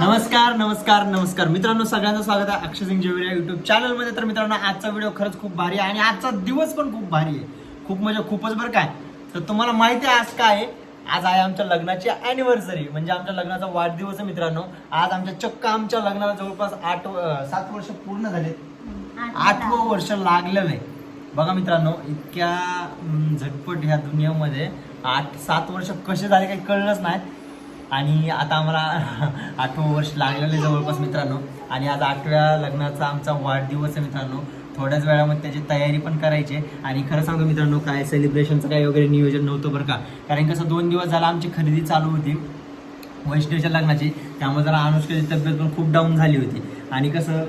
नमस्कार नमस्कार नमस्कार. मित्रांनो सगळ्यांचं स्वागत आहे अक्षय सिंग जेवरिया युट्यूब चॅनलमध्ये तर मित्रांनो आजचा व्हिडिओ खरंच खूप भारी आहे आणि आजचा दिवस पण खूप भारी आहे. खूप म्हणजे खूपच बरं काय तर तुम्हाला माहिती आहे आज काय आहे? आज आहे आमच्या लग्नाची अॅनिव्हर्सरी म्हणजे आमच्या लग्नाचा वाढदिवस आहे मित्रांनो. आज आमच्या चक्क आमच्या लग्नाला जवळपास आठ सात वर्ष पूर्ण झालेत. आठवं वर्ष लागलेलं आहे. बघा मित्रांनो इतक्या झटपट ह्या दुनियामध्ये आठ सात वर्ष कसे झाले काही कळलंच नाही. आणि आता आम्हाला आठवं वर्ष लागलेलं आहे जवळपास मित्रांनो. आणि आज आठव्या लग्नाचा आमचा वाढदिवस आहे मित्रांनो. थोड्याच वेळामध्ये त्याची तयारी पण करायची आहे. आणि खरं सांगतो मित्रांनो काय सेलिब्रेशनचं काय वगैरे नियोजन नव्हतं बरं का. कारण कसं दोन दिवस झाला आमची खरेदी चालू होती. वैष्णवीच्या लग्नाची. त्यामुळे जरा अनुष्काची तब्येत पण खूप डाऊन झाली होती. आणि कसं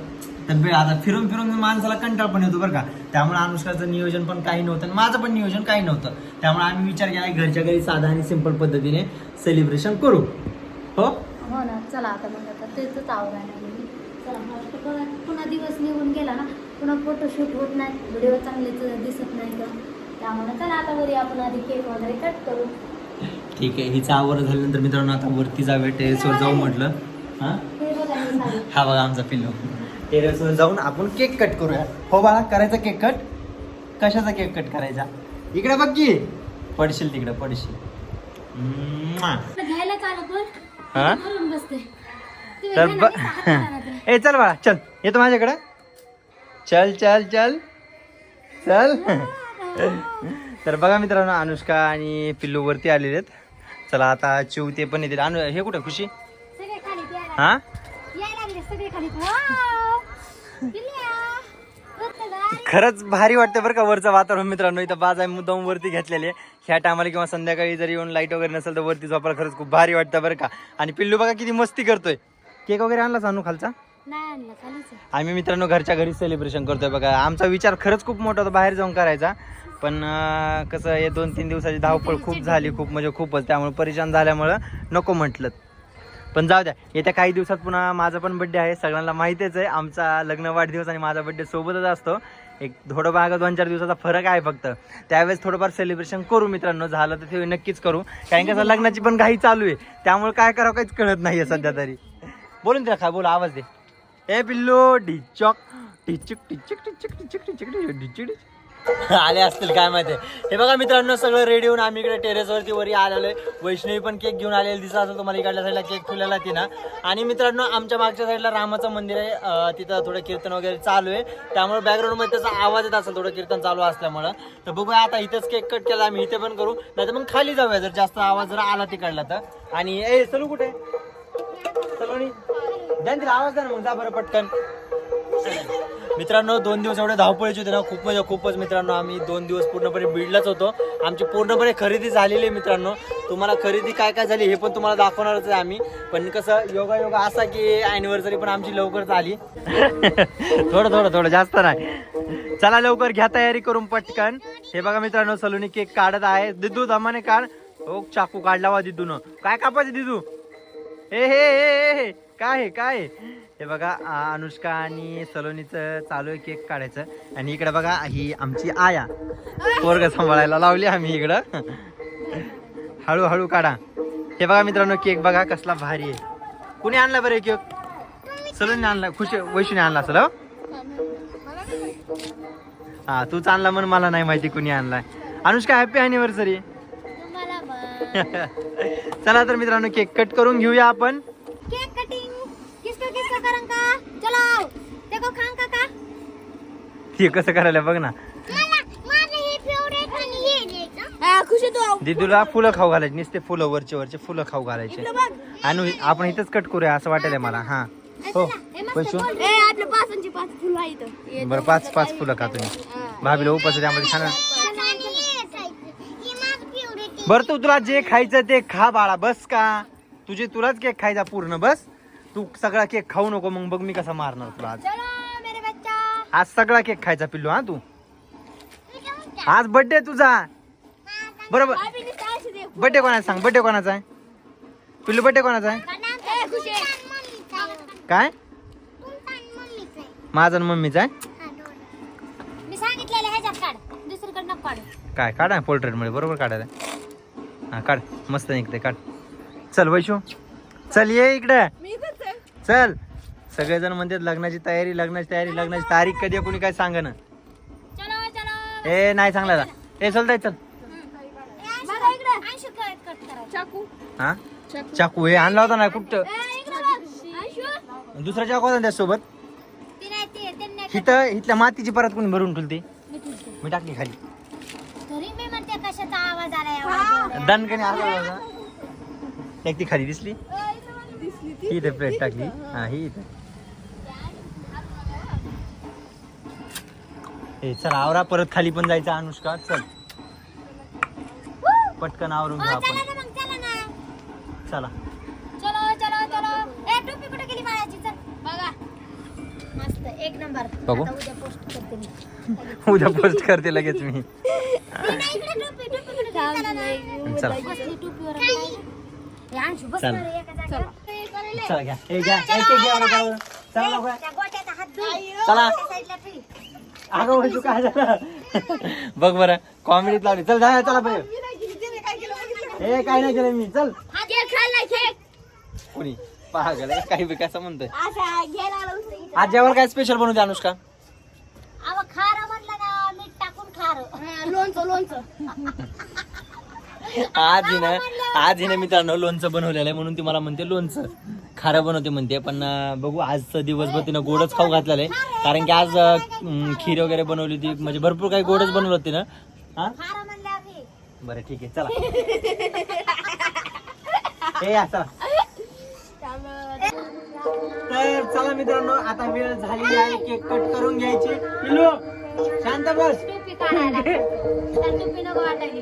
तब्येत आता फिरून फिरून माणसाला कंटाळ पण येतो बरं का. त्यामुळे अनुष्काचं नियोजन पण काही नव्हतं आणि माझं पण नियोजन काही नव्हतं. त्यामुळे आम्ही विचार केला घरच्या घरी साधा आणि सिंपल पद्धतीने सेलिब्रेशन करू. हो? हो ना चला आता मग आता तेच आवडायला चला पुन्हा दिवस निघून गेला ना पुन्हा फोटोशूट होत नाही व्हिडिओ चांगलेच दिसत नाही तर त्यामुळे चला आता वरी आपण आधी केक वगैरे कट करू. ठीक आहे हिचा आवर झाल्यानंतर मित्रांनो आता वरती जावे टेरेसवर जाऊ म्हटलं. हा? बघा. हा आमचा पिल्लू. टेरेसवर जाऊन आपण केक कट करूया. हो बाळा करायचा केक कट? कशाचा केक कट करायचा? इकडे बघ की. पडशील तिकडे पडशील. घ्यायला हा? तर ब-. ए चल बाळा चल. येतो माझ्याकडे? चल चल चल. चल. तर बघा मित्रांनो अनुष्का आणि पिल्लू वरती आलेले आहेत. चला आता चिव ते पण येतील. अनु हे कुठे खुशी? हा? खरंच भारी वाटतं बरं का वरचं वातावरण मित्रांनो. इथं बाज आहे मुद्दाम वरती घेतलेले ह्या टायमाला किंवा संध्याकाळी जर येऊन लाइट वगैरे नसेल तर वरती झोपायला खरंच खूप भारी वाटतं बरं का. आणि पिल्लू बघा किती मस्ती करतोय. केक वगैरे आणला सांगू खालचा. आम्ही मित्रांनो घरच्या घरी सेलिब्रेशन करतोय बघा. आमचा विचार खरंच खूप मोठा होता बाहेर जाऊन करायचा. पण कसं हे दोन तीन दिवसाची धावपळ खूप झाली खूप म्हणजे खूपच. त्यामुळे परेशान झाल्यामुळं नको म्हटलं. पण जाऊ द्या येत्या काही दिवसात पुन्हा माझा पण बड्डे आहे. सगळ्यांना माहितीच आहे आमचा लग्न वाढदिवस आणि माझा बड्डे सोबतच असतो. एक थोडं मागं दोन चार दिवसाचा फरक आहे फक्त. त्यावेळेस थोडंफार सेलिब्रेशन करू मित्रांनो झालं तर ते नक्कीच करू. कारण कसं लग्नाची पण घाई चालू आहे. त्यामुळे काय करावं काहीच कळत नाही सध्या तरी. बोलून तिला खा बोल आवाज दे. ए पिल्लो डिचॉक टिचक टिचक टिचक टिचक टिचक टिचक आले असतील काय माहिती. हे बघा मित्रांनो सगळं रेडी होऊन आम्ही इकडे टेरेसवरती वरी आलेलो आहे वैष्णवी पण केक घेऊन आलेली दिसत असेल तुम्हाला इकडल्या साईडला केक फुलेला ती ना आणि मित्रांनो आमच्या मागच्या साईडला रामाचं मंदिर आहे. तिथं थोडं कीर्तन वगैरे चालू आहे. त्यामुळे बॅकग्राऊंडमध्ये त्याचा आवाज येत असेल थोडं कीर्तन चालू असल्यामुळं. तर बघूया आता इथंच केक कट केला आम्ही इथे पण करू. नाही मग खाली जाऊया जर जास्त आवाज जर आला तिकडला तर. आणि ए चलू कुठे? सलोनी? द्या तिला आवाज द्या ना मग जा बरं पटकन. मित्रांनो दोन दिवस एवढे धावपळीचे होते ना. खूप म्हणजे खूपच मित्रांनो आम्ही दोन दिवस पूर्णपणे बीडलाच होतो. आमची पूर्णपणे खरेदी झालेली आहे मित्रांनो. तुम्हाला खरेदी काय काय झाली हे पण तुम्हाला दाखवणारच आहे आम्ही. पण कसं योगा योगा असा की अॅनिव्हर्सरी पण आमची लवकरच आली थोडं थोडं थोडं जास्त नाही. चला लवकर घ्या तयारी करून पटकन. हे बघा मित्रांनो सलूनी केक काढत आहे. दिदू दमाने काढ. हो चाकू काढला वा दिदून. काय कापायचं दिदू? हे हे हे हे, हे. काय आहे काय? हे बघा अनुष्का आणि सलोनीचं चालू आहे केक काढायचं. आणि इकडे बघा ही आमची आया. पोरग सांभाळायला लावली आम्ही इकडं. हळूहळू काढा. हे बघा मित्रांनो केक बघा कसला भारी आहे. कुणी आणला बरं केक? सलोनी आणला खुश वैशूने आणला असेल हो? हा तूच आणला म्हणून मला नाही माहिती कुणी आणलाय. Anushka happy anniversary. चला तर मित्रांनो केक कट करून घेऊया आपण. हे कसं करायला बघ ना. हे हे तू दिदूला फुलं खाऊ घालायचे नुसते फुलं वरचे वरचे फुलं खाऊ घालायचे. आणि आपण इथंच कट करूया असं वाटेल मला हा. हो. पैशू बरं पाच पाच फुलं खा तुम्ही भाभीला उपास त्यामध्ये खाणार? बरं तू तुला जे खायचं ते खा बाळा बस का? तुझे तुलाच केक खायचा पूर्ण बस. तू सगळा केक खाऊ नको मग बघ मी कसा मारणार तुला आज. आज सगळा केक खायचा पिल्लू हा तू? आज बर्थडे तुझा. बरोबर. बर्थडे कोणाचा सांग? बर्थडे कोणाचा आहे? पिल्लू बर्थडे कोणाचा आहे? काय? माझा आणि मम्मीचा आहे? काय काढा पोर्ट्रेटमध्ये बरोबर काढायला. हा काढ. मस्त निघते काढ. चल वैशू. चल ये इकडे. चल. सगळेजण म्हणतात लग्नाची तयारी लग्नाची तयारी लग्नाची तारीख कधी आहे, कोणी काय सांग ना चलो चलो. ए नाही चांगला ए चलताय चल. बघा इकडे अंशू काय कट करायचं. चाकू. हा? चाकू. हे आणला होता ना कुठं? इकडे बघ. अंशू दुसरा चाकू होता ना त्यासोबत? ती नाही ती त्यांनी इथं इथल्या मातीची परत कोणी भरून ठेवली मी टाकली खाली. तरी मी म्हणते कशाचा आवाज आला एवढा? दणकणी आला होता. एक ती खाली दिसली. ही इथे प्लेट टाकली. हा ही इथे. ए चल आवरा परत खाली पण जायचं अनुष्का. चल. पटकन आवरून घ्या चला आपण. ना मग चला ना. चला. चलो चलो चलो. ए टोपी कुठे गेली बाळाची? चल बघा. मस्त एक नंबर. बघू. आता उद्या पोस्ट करते मी. उद्या पोस्ट करते लगेच मी. मी नाही इकडे टोपी टोपी कुठे गेली? चला चला. घ्या. चला अगं वैशू काय झालं? बघ बरं कॉमेडीत लावली. चल जा चला पहिले ए काय नाही केलं मी. चल. कोणी? पागल आहे, काही बी कसं म्हणतोय. आज जेवण काय स्पेशल बनवते अनुष्का? अहो, खारं म्हणलं ना मीठ टाकून खारं. लोणचं लोणचं. आज हिनं आज हिनं मित्रांनो लोणचं बनवलेलं आहे म्हणून ती मला म्हणते लोणचं. खारं बनवते म्हणते पण बघू आजचं दिवसभर तिनं गोडच खाऊ घातलेलं आहे. कारण की आज अं, खीर वगैरे बनवली होती. म्हणजे भरपूर काही गोडच बनवलं होती ना हा? खारं म्हणल्यावर हे. बरं ठीक आहे. चला. ए या, चला. तर चला मित्रांनो आता वेळ झालेली आहे. केक कट करून घ्यायची. पिलो शांत बस. काढायला. तर टोपी नको वाटायली.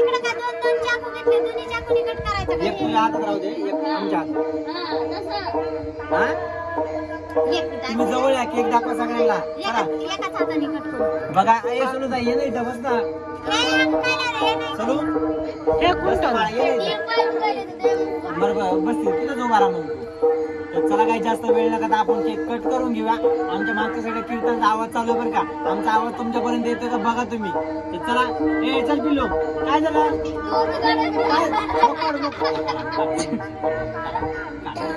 इकडे का दोन दोन चाकू घेतले? दोन्ही चाकूनी कट करायचं का? एक तुझ्या हातात राहू दे एक आमच्या हातात हा, तसं. हा एक मिनिट. तुम्ही जवळ या केक दाखवा सगळ्याला चला. एका- एकाच हाताने कट करू. बघा ए सोनू ताई ये ना इथं बस ना रे, हे नाही. सोनू? बस ना बाळा, ये. ना इथं. पाय उचलायले तर ते- बरं बरं बस तिथंच उभा राहा मग. तर चला काही जास्त वेळ नका तर आपण केक कट करून घेऊया आमच्या मागच्या साईड कीर्तनचा आवाज चालू बरं का आमचा आवाज तुमच्यापर्यंत येतो का बघा तुम्ही तर चला ए चल पिलो काय झालं? नको, नको.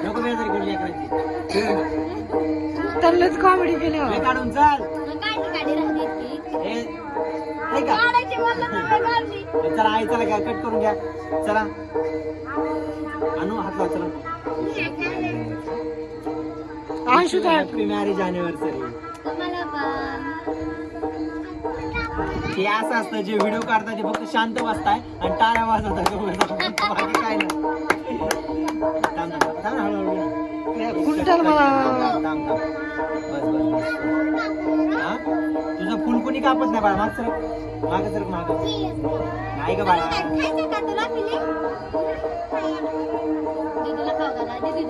नको बेजारी करू लेकरांची. त्यांनाच कॉमेडी केली हे काढून चल. हे हे तर. तर चला आई चला घ्या कट करून घ्या चला आणू हात लाव चला अंशू काय हॅपी मॅरेज अॅनिव्हर्सरी. हे असं असतं जे व्हिडिओ काढतात ते फक्त शांत बसताय आणि टाळ्या वाजवतात बाकी काय नाही थांब, थांब, थांब, थांब, हळूहळू ये. कुंटल मला थांब, थांब, थांब. बस बस बस हा तुझं फुल कोणी कापत नाही बाळा माग सर माग सर माग नाही का बाळा? दीदीला खाऊ घाला. दीदी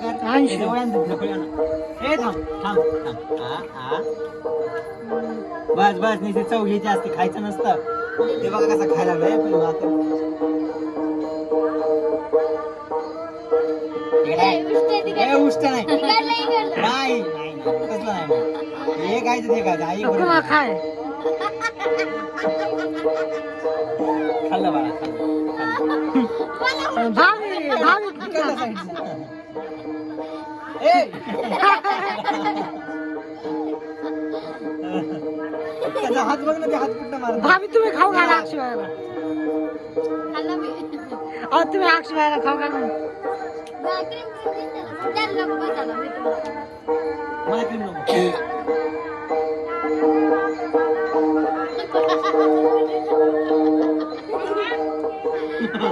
आण. ए थांब थांब थांब हा हा बस बस निश्चित चव घ्यायची असते खायचं नसतं ते बघा कसं खायला लागलंय पण आता उष्ट ती? उष्ट नाही. नाही कसलं नाही. हे खायचं ते खायचं आई खाल्लं बाळा खाल्लं. त्याचा हात बघ ना ते हात कुठं मारत भावी तुम्ही खाऊ घाला अक्षवायला. अहो तुम्ही अक्षवायला खाऊ घाला. मला क्रीम नको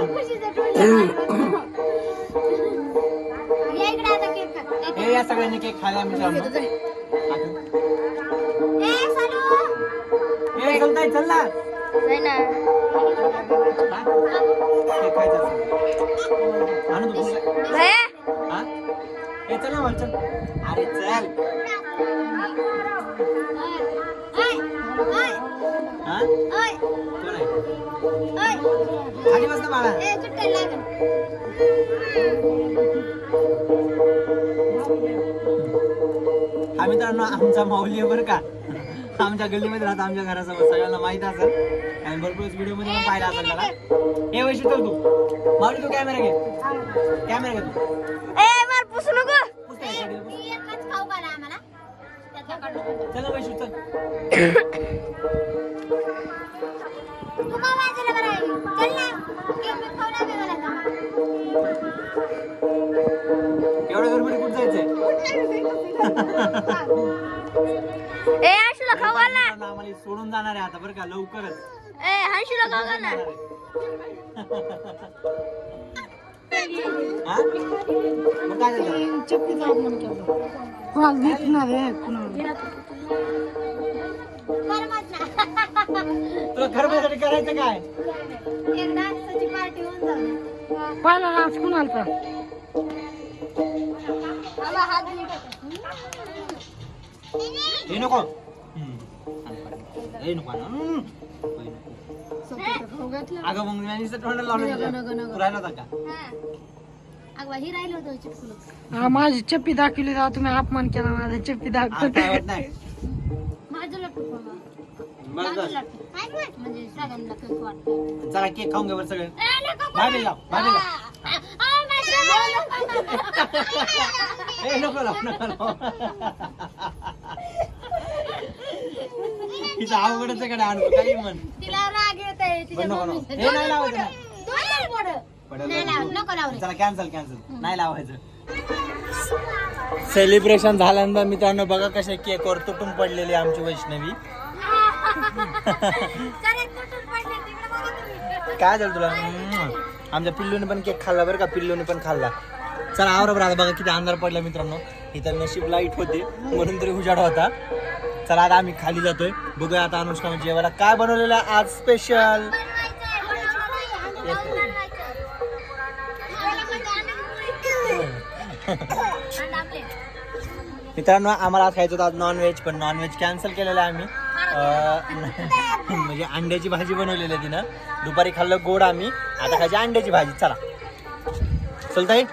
खुशीचं डोळे. या सगळ्यांनी केक खायला मित्रांनो ए, चलताय चल ना. हा? केक खायचा असेल. आणू तू पुढे. हा? ए चल ना मला चल अरे चल खाली बस ना बाळा. हा मित्रांनो आमचा माऊली आहे बरं का आमच्या गल्लीमध्ये राहतो आमच्या घरासमोर सगळ्यांना माहीत असेल आणि भरपूर व्हिडिओमध्ये पण पाहिला असेल त्याला हे वैशी चल तू माऊली तू कॅमेरा घे कॅमेरा घे तू पुसू नको चल वैशू आहे? एवढ्या गडबडी कुठं जायचंय? ए हर्षूला खाऊ घाल आम्हाला सोडून जाणार आहे आता बरं का लवकरच. ए हर्षूला खाऊ घाल ना. हा? मग तुला खरं करायचं काय पार्टी होऊन जाऊ. पहिला हात हे नको हम्म. हे नको ना. हम्म. हे नको. अगं मग मी नुसतं तोंडाला लावलं तुझ्या. तू राहिला होता का हा. ही राहिलं होतं हा माझी चप्पी दाखवली राव तुम्ही अपमान केला माझा चप्पी काय दाखवतो होत नाही माझं लट्टू म्हणजे सगळ्यांना केक वाटतं. चला केक खाऊन घे बरं सगळे. भाभी लाव भाभी लाव ए नको लाव नको लाव. अवघडच कडे आणतो काही म्हण. तिला राग येत आहे तिच्या पण नको, नको. मम्मीचा. हे नाही लावायचं ना. दोन तरी बोटं. पडेल नाही लाव, नको लावू. रे. चला कॅन्सल कॅन्सल नाही लावायचं. सेलिब्रेशन झाल्यानंतर मित्रांनो बघा कसे केकवर तुटून पडलेली आमची वैष्णवी. काय झालं तुला. आमच्या पिल्लूने पण केक खाल्ला बरं का? पिल्लूने पण खाल्ला. चला आवरा आता बघा किती अंधार पडला मित्रांनो. इथं नशीब लाइट होते म्हणून तरी उजाड होता. चला आता आम्ही खाली जातोय. बघूया आता अनुष्का म्हणजे जेवायला काय बनवलेलं आहे आज स्पेशल. मित्रांनो आम्हाला आज खायचं होतं आज नॉनव्हेज पण नॉनव्हेज कॅन्सल केलेलं आहे आम्ही. म्हणजे अंड्याची भाजी बनवलेली आहे तिनं. दुपारी खाल्लं गोड आम्ही. आता खायची अंड्याची भाजी. चला. चलताई